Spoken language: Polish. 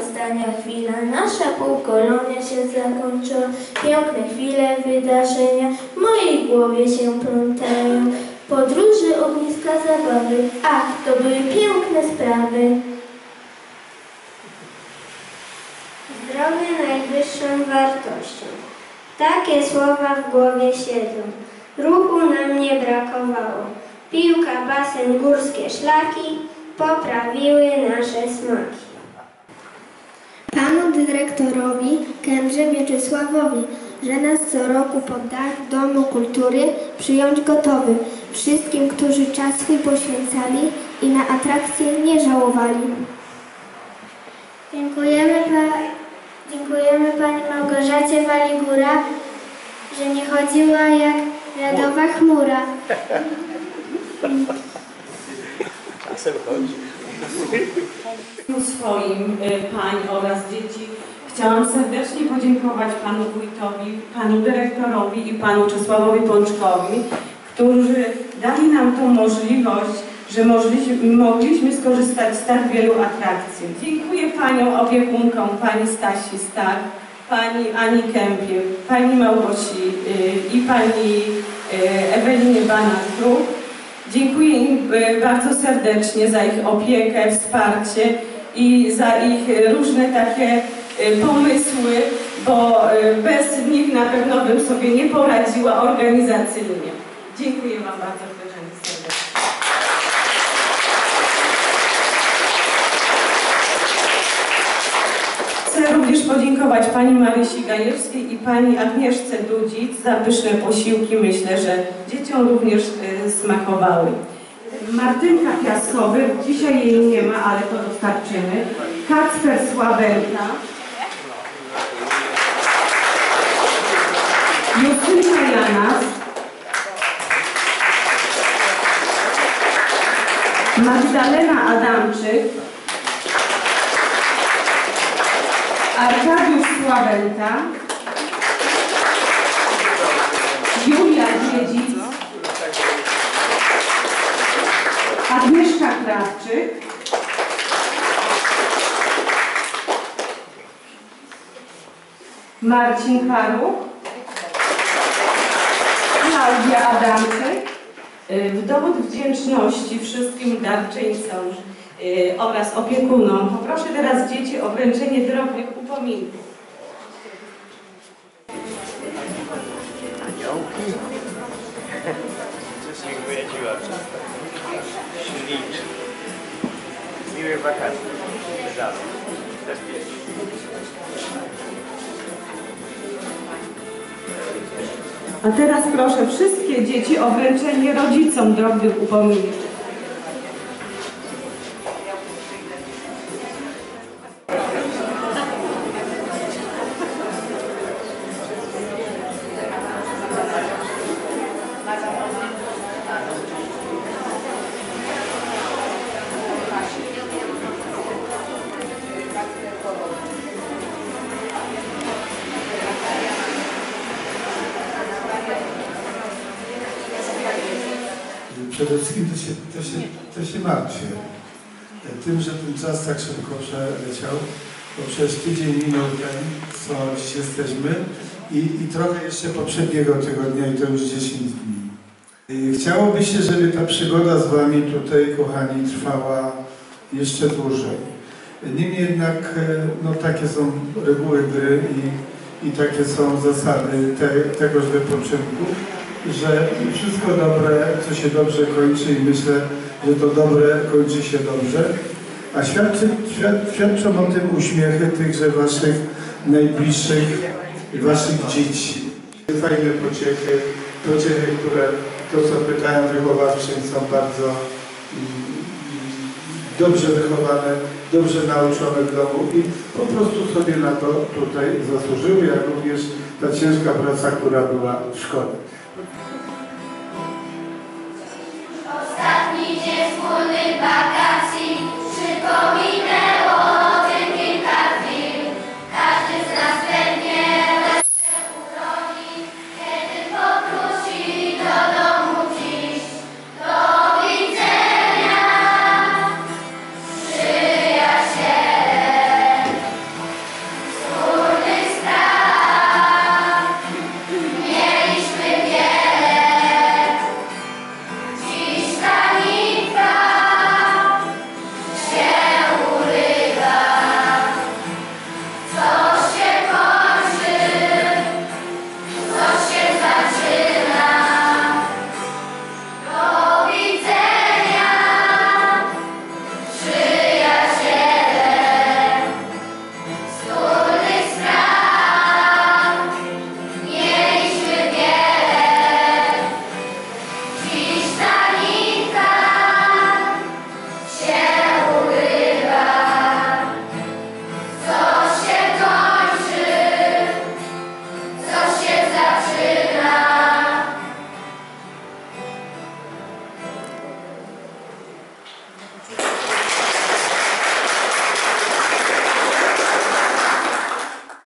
ostatnia chwila, nasza półkolonia się zakończyła. Piękne chwile, wydarzenia w mojej głowie się plątają. Podróże, ogniska, zabawy, ach, to były piękne sprawy. Zdrowie najwyższą wartością. Takie słowa w głowie siedzą. Ruchu nam nie brakowało. Piłka, basen, górskie szlaki poprawiły nasze smaki. Dyrektorowi Kędrze Mieczysławowi, że nas co roku pod dach Domu Kultury przyjąć gotowy. Wszystkim, którzy czas swój poświęcali i na atrakcje nie żałowali. Dziękujemy, pa, dziękujemy Pani Małgorzacie Waligura, że nie chodziła jak radowa chmura. Czasem chodzi. Swoim y, pań oraz dzieci chciałam serdecznie podziękować panu wójtowi, panu dyrektorowi i panu Czesławowi Pączkowi, którzy dali nam tą możliwość, że mogliśmy, skorzystać z tak wielu atrakcji. Dziękuję paniom opiekunkom, pani Stasi Stak, pani Ani Kępie, pani Małgosi y, i pani y, Ewelinie Banan-Kruk. Dziękuję im e, bardzo serdecznie za ich opiekę, wsparcie i za ich e, różne takie e, pomysły, bo bez nich na pewno bym sobie nie poradziła organizacyjnie. Dziękuję Wam bardzo serdecznie. Chcę również podziękować Pani Marysi Gajewskiej i Pani Agnieszce Dudzic za pyszne posiłki. Myślę, że dzieciom również y, smakowały. Martynka Piaskowy, dzisiaj jej nie ma, ale to dostarczymy. Kacper Sławelka. Justynka Janas. Magdalena Adamczyk. Arkadiusz Sławelka, Julia Dziedzic, Agnieszka Krawczyk, Marcin Paruch, Klaudia Adamczyk. Y, W dowód wdzięczności wszystkim darczyńcom oraz opiekunom poproszę teraz dzieci o wręczenie drobnych upominków. Aniołki. Dziękuję Ci bardzo. Ślicznie. Miłych wakacji. Zdrowych. A teraz proszę wszystkie dzieci o wręczenie rodzicom drobnych upominków. Przede wszystkim to się, to się, to się martwię tym, że ten czas tak szybko przeleciał, bo przecież tydzień minął ten, co dziś jesteśmy i, i trochę jeszcze poprzedniego tygodnia i to już 10 dni. Chciałoby się, żeby ta przygoda z Wami tutaj, kochani, trwała jeszcze dłużej. Niemniej jednak, e, no takie są reguły gry i, i takie są zasady te, tegoż wypoczynku, że wszystko dobre, co się dobrze kończy i myślę, że to dobre kończy się dobrze. A świadczy, świad, świadczą o tym uśmiechy tychże Waszych najbliższych, Waszych dzieci. Fajne pociechy, pociechy, które to co pytają wychowawczy są bardzo mm, dobrze wychowane, dobrze nauczone w domu i po prostu sobie na to tutaj zasłużyły, jak również ta ciężka praca, która była w szkole.